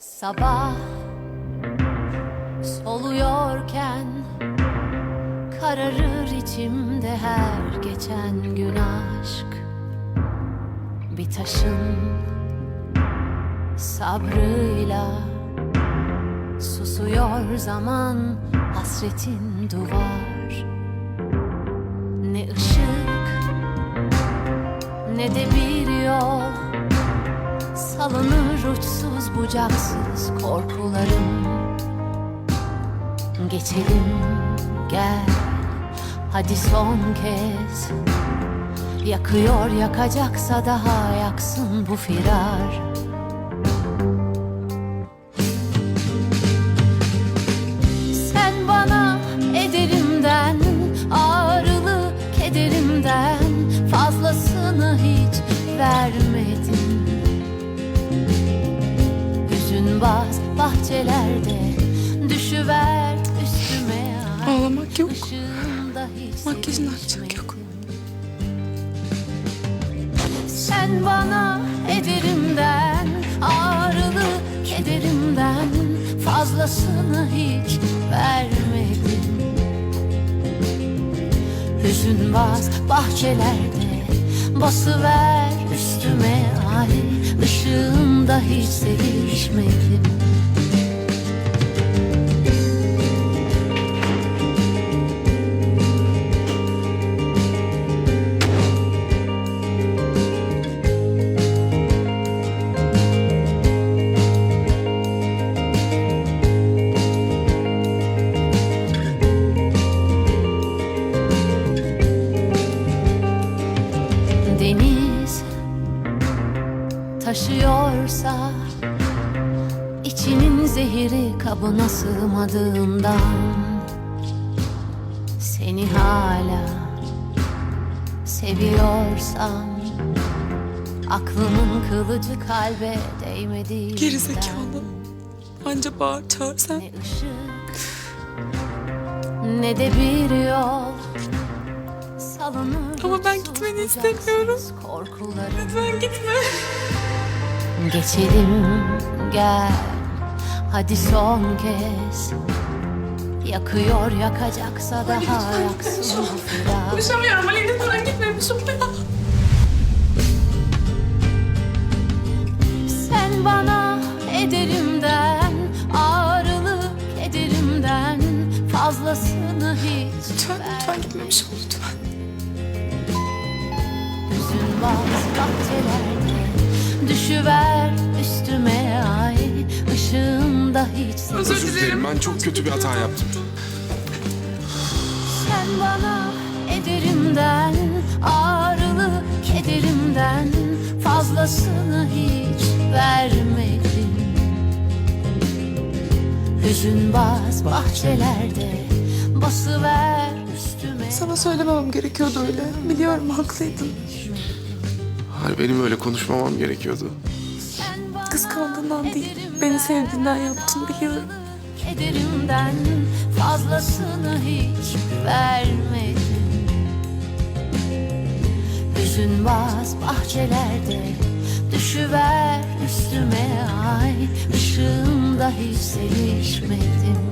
Sabah soluyorken kararır içimde her geçen gün aşk. Bir taşın sabrıyla susuyor zaman hasretin duvar Salınır uçsuz bucaksız korkularım. Geçelim gel. Hadi son kez. Yakıyor yakacaksa daha yaksın bu firar baz bahçelerde düşüver üstüme. Ağlamak yok. Makyajını açacak sevişmedin. yok. Sen bana ederimden ağrılı kederimden fazlasını hiç vermedin Hüzün baz bahçelerde basıver üstüme ay ışığında hiç sevişmedim taşıyorsa içinin zehiri kabına sığmadığından seni hala seviyorsam aklımın kılıcı kalbe değmediğinden Gerizekalı. Anca bağır çağır sen. ne ışık ne de bir yol salınır Ama ben gitmeni istemiyorum. Lütfen gitme. Geçelim gel. Hadi son kez. Yakıyor yakacaksa daha yaksın Konuşamıyorum Ali lütfen gitmemişim ya. Sen bana ederimden ağrılı kederimden Fazlasını hiç Lütfen lütfen gitmemiş ol lütfen. Hüzün baz bahçelerde Düşüver üstüme ay ışığında hiç Özür dilerim ben çok kötü bir hata yaptım. Sen bana ederimden ağrılı kederimden fazlasını hiç vermedin Hüzün baz bahçelerde basıver üstüme Sana söylememem gerekiyordu öyle. Biliyorum haklıydın. Hayır benim öyle konuşmamam gerekiyordu. Kıskandığından değil, beni sevdiğinden yaptın biliyorum. Kederimden fazlasını hiç vermedin Hüzün baz bahçelerde Düşüver üstüme ay Işığımda hiç sevişmedim